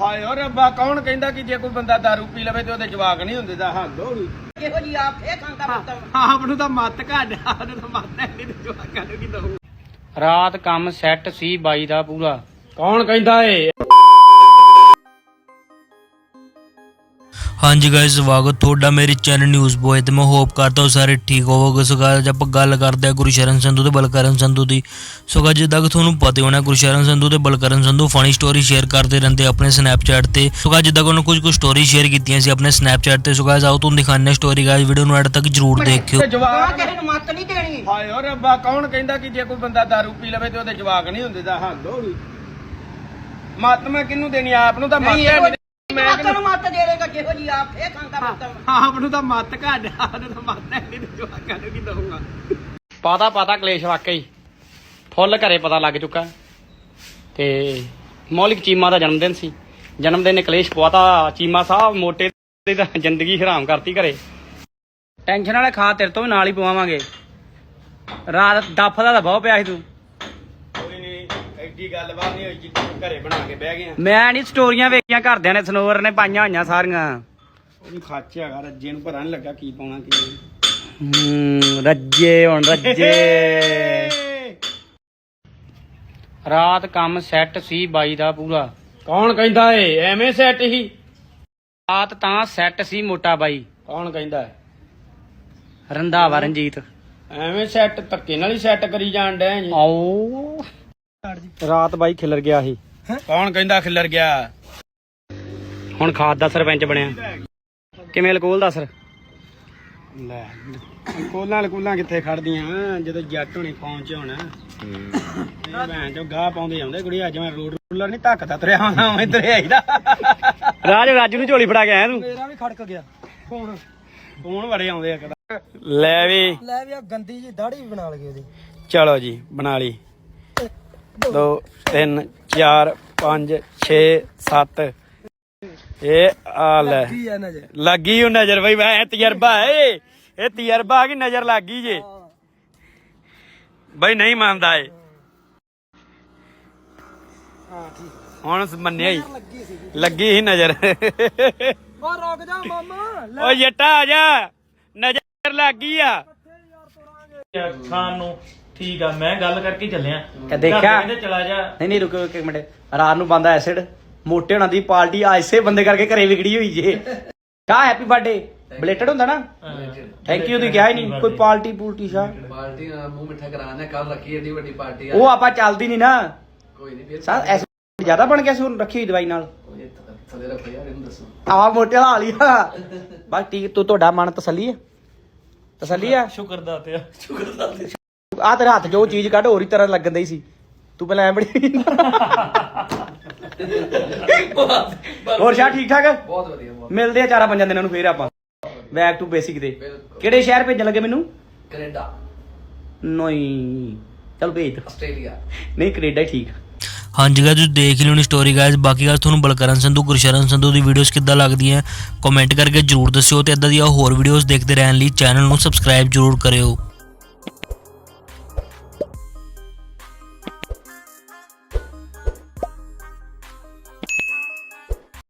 ਹਾਏ ਓ ਰੱਬਾ ਕੌਣ ਕਹਿੰਦਾ ਕਿ ਜੇ ਕੋਈ ਬੰਦਾ ਦਾਰੂ ਪੀ ਲਵੇ ਤੇ ਉਹਦੇ ਜਵਾਕ ਨਹੀਂ ਹੁੰਦੇ ਦਾ ਹੱਦ ਹੋ ਗਈ ਇਹੋ ਜੀ ਆਪ ਫੇਰ ਖਾਂਦਾ ਪੁੱਤ। ਆਪ ਨੂੰ ਤਾਂ ਮੱਤ ਘੱਟ ਉਹਨੂੰ ਤਾਂ ਮੱਤ ਹੈ ਨਹੀਂ ਤੇ ਜਵਾਕਾਂ ਨੂੰ ਕੀ ਦਊ। ਰਾਤ ਕੰਮ ਸੈੱਟ ਸੀ ਬਾਈ ਦਾ ਪੂਰਾ। ਕੌਣ ਕਹਿੰਦਾ ਏ? ਹਾਂਜੀ ਗਾਇਸ ਸਵਾਗਤ ਤੁਹਾਡਾ ਮੇਰੇ ਚੈਨਲ ਨਿਊਜ਼ ਬੋਏ ਤੇ। ਮੈਂ ਹੋਪ ਕਰਦਾ ਹਾਂ ਸਾਰੇ ਠੀਕ ਹੋਵੋਗੇ। ਸੋ ਅੱਜ ਆਪਾਂ ਗੱਲ ਕਰਦੇ ਹਾਂ ਗੁਰਸ਼ਰਨ ਸੰਧੂ ਤੇ ਬਲਕਰਨ ਸੰਧੂ ਦੀ। ਸੋ guys, ਜਿੱਦਾਂ ਕਿ ਤੁਹਾਨੂੰ ਪਤਾ ਹੀ ਹੋਣਾ ਗੁਰਸ਼ਰਨ ਸੰਧੂ ਤੇ Balkaran Sandhu funny story share ਕਰਦੇ ਰਹਿੰਦੇ ਆਪਣੇ ਸਨੈਪਚੈਟ ਤੇ। ਸੋ guys, ਜਿੱਦਾਂ ਕਿ ਉਹਨਾਂ ਕੁਝ ਕੁ ਸਟੋਰੀ ਸ਼ੇਅਰ ਕੀਤੀਆਂ ਸੀ ਆਪਣੇ ਸਨੈਪਚੈਟ ਤੇ। ਸੋ guys, ਆਓ ਤੁਹਾਨੂੰ ਦਿਖਾਉਂਦੇ ਸਟੋਰੀ ਗਾਇਸ ਵੀਡੀਓ ਨੂੰ ਐਡ ਤੱਕ ਜਰੂਰ ਦੇਖਿਓ। ਜਵਾਕ ਕਿਸੇ ਨੂੰ ਮੱਤ ਨਹੀਂ ਦੇਣੀ। ਹਾਏ ਓ ਰੱਬਾ ਕੌਣ ਕਹਿੰਦਾ ਕਿ ਜੇ ਕੋਈ ਬੰਦਾ ਦਾਰੂ ਪੀ ਲਵੇ ਤੇ ਉਹਦੇ ਜਵਾਕ ਨਹੀਂ ਹੁੰਦੇ? ਦਾ ਹੱਦ ਹੋ ਗਈ। ਮੱਤ ਮੈਂ ਕਿਹਨੂੰ ਦੇਣੀ ਆਪ ਨੂੰ ਤਾਂ ਮੱਤ ਨਹੀਂ ਹੈ ਇਹੋ ਨਹੀਂ ਮੈਂ ਜਵਾਕਾਂ ਕਿਹਨੂੰ ਨੂੰ ਮੱਤ ਦੇਵੇਗਾ ਜਿਹੋ ਜੀ ਆਪ ਫੇਰ ਖਾਂਦਾ ਪੁੱਤ। ਆਪ ਨੂੰ ਤਾਂ ਮੱਤ ਘੱਟ ਉਹਨੂੰ ਤਾਂ ਮੱਤ ਹੈ ਨਹੀਂ ਤੇ ਜਵਾਕਾਂ ਨੂੰ ਕੀ ਦਊਗਾ। ਪਤਾ ਪਤਾ ਕਲੇਸ਼ ਵਾਕਈ। ਫੁੱਲ ਘਰੇ ਪਤਾ ਲੱਗ ਚੁੱਕਾ। ਤੇ ਮੌਲਿਕ ਚੀਮਾ ਦਾ ਜਨਮ ਦਿਨ ਸੀ। ਜਨਮ ਦਿਨ ਨੇ ਕਲੇਸ਼ ਪਵਾਤਾ। ਚੀਮਾ ਸਾਹਿਬ ਮੋਟੇ ਦੀ ਤਾਂ ਜ਼ਿੰਦਗੀ ਹਰਾਮ ਕਰਤੀ ਘਰੇ। ਟੈਨਸ਼ਨ ਵਾਲੇ ਖਾ ਤੇਰੇ ਤੋਂ ਵੀ ਨਾਲ ਹੀ ਪਵਾਵਾਂਗੇ। ਰਾਤ ਡੱਫ ਦਾ ਤਾਂ ਬਹੁਤ ਪਿਆ ਸੀ ਤੂੰ। ਐਡੀ ਗੱਲਬਾਤ ਨਹੀਂ ਹੋਈ ਘਰੇ ਬਣਾ ਕੇ ਬਹਿ ਗਏ ਆ। ਮੈਂ ਨਹੀਂ ਸਟੋਰੀਆਂ ਵੇਖੀਆਂ ਘਰਦਿਆਂ ਨੇ ਸਨੋਵਰ ਨੇ ਪਾਈਆਂ ਹੋਈਆਂ ਸਾਰੀਆਂ। ਉਹਨੂੰ ਖੱਚ ਹੈਗਾ ਰੱਜੇ ਨੂੰ ਪਤਾ ਨਹੀਂ ਲੱਗਾ ਕੀ ਪਾਉਣਾ ਕੀ ਨਹੀਂ। ਹੂੰ ਰੱਜੇ ਹੁਣ ਰੱਜੇ। ਰਾਤ ਕੰਮ ਸੈੱਟ ਸੀ ਬਾਈ ਦਾ ਪੂਰਾ। ਕੌਣ ਕਹਿੰਦਾ ਏ? ਐਵੇਂ ਸੈੱਟ ਹੀ। ਰਾਤ ਤਾਂ ਸੈੱਟ ਸੀ ਮੋਟਾ ਬਾਈ। ਕੌਣ ਕਹਿੰਦਾ ਏ? ਰੰਧਾਵਾ ਰਣਜੀਤ। ਐਵੇਂ ਸੈੱਟ ਧੱਕੇ ਨਾਲ ਹੀ ਸੈੱਟ ਕਰੀ ਜਾਣ ਡਿਆ ਜੀ। ਆਓ। ਰਾਤ ਬਾਈ ਖਿਲਰ ਗਿਆ ਸੀ। ਕੌਣ ਕਹਿੰਦਾ ਖਿੱਲਰ ਗਿਆ? ਹੁਣ ਖਾਦ ਦਾ ਸਰਪੰਚ ਬਣਿਆ। ਕਿਵੇਂ ਲਕੋਲ ਦਾ ਸਰ? ਲੈ ਕੋਲਾਂ ਲਕੂਲਾਂ ਕਿੱਥੇ ਖੜਦੀਆਂ? ਜਦੋਂ ਜੱਟ ਹੋਣੀ ਪਹੁੰਚ ਹੋਣਾ। ਇਹ ਭੈਣ ਚੋ ਗਾਹ ਪਾਉਂਦੇ ਆਉਂਦੇ ਕੁੜੀ ਅੱਜ ਮੈਂ ਰੋਡ ਰੂਲਰ ਨਹੀਂ ਧੱਕਦਾ ਤੁਰਿਆ ਆਉਂਦਾ ਉਵੇਂ ਤੁਰਿਆ ਆਈਦਾ। ਰਾਜ ਰਾਜੂ ਨੂੰ ਝੋਲੀ ਫੜਾ ਕੇ ਆਇਆ ਤੂੰ? ਮੇਰਾ ਵੀ ਖੜਕ ਗਿਆ। ਫੋਨ ਫੋਨ ਬੜੇ ਆਉਂਦੇ ਆ ਕਦਾ ਲੈ ਵੀ। ਲੈ ਵੀ ਆ ਗੰਦੀ ਜੀ ਦਾੜੀ ਵੀ ਬਣਾ ਲਗੇ ਉਹਦੀ। ਚਲੋ ਜੀ ਬਣਾ ਲਈ। 2 3 4 5 6 7 ਇਹ ਆ ਲੈ। ਕੀ ਆ ਨਜ਼ਰ। ਲੱਗੀ ਉਹ ਨਜ਼ਰ ਬਈ ਮੈਂ ਤਜਰਬਾ ਏ ਇਹ। ਤਜਰਬਾ ਕਿ ਨਜ਼ਰ ਲੱਗੀ ਜੇ। ਬਈ ਨਹੀਂ ਮੰਨਦਾ ਏ ਹਾਂ ਠੀਕ। ਹੁਣ ਮੰਨਿਆ ਹੀ। ਲੱਗੀ ਸੀ। ਲੱਗੀ ਹੀ ਨਜ਼ਰ। ਉਹ ਰੁਕ ਜਾ ਮਾਮਾ। ਓ ਜੱਟਾ ਆ ਜਾ। ਨਜ਼ਰ ਲੱਗੀ ਆ। ਖਾਨ ਨੂੰ ਠੀਕ ਆ ਮੈਂ ਗੱਲ ਕਰਕੇ ਚੱਲਿਆ? ਘਰ ਦੇ ਕਹਿੰਦੇ ਚਲਾ ਜਾ। ਨਹੀਂ ਨਹੀਂ ਰੁਕੋ ਇੱਕ ਮਿੰਟ। ਰਾਤ ਨੂੰ ਬੰਦਾ ਐਸਿਡ ਮੋਟੇ ਹੋਣਾ ਦੀ ਪਾਰਟੀ ਐਸੇ ਬੰਦੇ ਕਰਕੇ ਘਰੇ ਵਿਗੜੀ ਹੋਈ ਜੇ। ਕਾ ਹੈਪੀ ਬਰਥਡੇ? ਬਲੇਟਡ ਹੁੰਦਾ ਨਾ? ਥੈਂਕ ਯੂ ਦੀ ਕਿਹਾ ਹੀ ਨਹੀਂ ਕੋਈ ਪਾਰਟੀ ਪੂਲਟੀ ਸ਼ਾ? ਪਾਰਟੀ ਨਾਲ ਮੂੰਹ ਮਿੱਠਾ ਕਰਾਣਾ ਕੱਲ ਰੱਖੀ ਏਡੀ ਵੱਡੀ ਪਾਰਟੀ ਆ। ਉਹ ਆਪਾਂ ਚੱਲਦੀ ਨਹੀਂ ਨਾ। ਕੋਈ ਨਹੀਂ ਫਿਰ ਸਾ ਐਸ ਜ਼ਿਆਦਾ ਬਣ ਗਿਆ ਸੀ ਹੁਣ ਰੱਖੀ ਹੋਈ ਦਵਾਈ ਨਾਲ। ਉਹ ਇਹ ਥ- ਥੱਲੇ ਰੱਖੋ ਯਾਰ ਇਹਨੂੰ ਦੱਸੋ। ਆ ਮੋਟੇ ਹਾਲ ਵਾਲੀ ਆ। ਬਸ ਠੀਕ ਤੂੰ ਤੁਹਾਡਾ ਮਨ ਤਸੱਲੀ ਹੈ? ਤਸੱਲੀ ਆ? ਸ਼ੁਕਰ ਦਾ ਤੇ ਆ ਤੇਰੇ ਹੱਥ ਜੋ ਚੀਜ਼ ਕੱਢ ਹੋਰ ਹੀ ਤਰ੍ਹਾਂ ਲੱਗਣ ਦਈ ਸੀ। ਤੂੰ ਪਹਿਲਾਂ ਐ ਬੜੀ ਹੋਰ ਸ਼ਾ ਠੀਕ ਠਾਕ ਬਹੁਤ ਵਧੀਆ ਬਹੁਤ। ਮਿਲਦੇ ਆ ਚਾਰਾਂ ਪੰਜਾਂ ਦਿਨਾਂ ਨੂੰ ਫੇਰ ਆਪਾਂ। ਬੈਕ ਟੂ ਬੇਸਿਕ ਦੇ। ਕਿਹੜੇ ਸ਼ਹਿਰ ਭੇਜਣ ਲੱਗੇ ਮੈਨੂੰ? ਕੈਨੇਡਾ। ਨਹੀਂ। ਚਲ ਭੇਜ। ਦੋ ਆਸਟ੍ਰੇਲੀਆ। ਨਹੀਂ ਕੈਨੇਡਾ ਹੀ ਠੀਕ ਹਾਂਜੀ ਗਾਇਸ ਤੁਸੀਂ ਦੇਖ ਲਿਓ ਨੀ ਸਟੋਰੀ ਗਾਇਸ ਬਾਕੀ ਗੱਲ ਤੁਹਾਨੂੰ ਬਲਕਰਨ ਸੰਧੂ ਗੁਰਸ਼ਰਨ ਸੰਧੂ ਦੀ ਵੀਡੀਓਜ਼ ਕਿੱਦਾਂ ਲੱਗਦੀਆਂ ਕਮੈਂਟ ਕਰਕੇ ਜਰੂਰ ਦੱਸਿਓ ਤੇ ਇਦਾਂ ਦੀਆਂ ਹੋਰ ਵੀਡੀਓਜ਼ ਦੇਖਦੇ ਰਹਿਣ ਲਈ ਚੈਨਲ ਨੂੰ ਸਬਸਕ੍ਰਾਈਬ ਜਰੂਰ ਕਰਿਓ।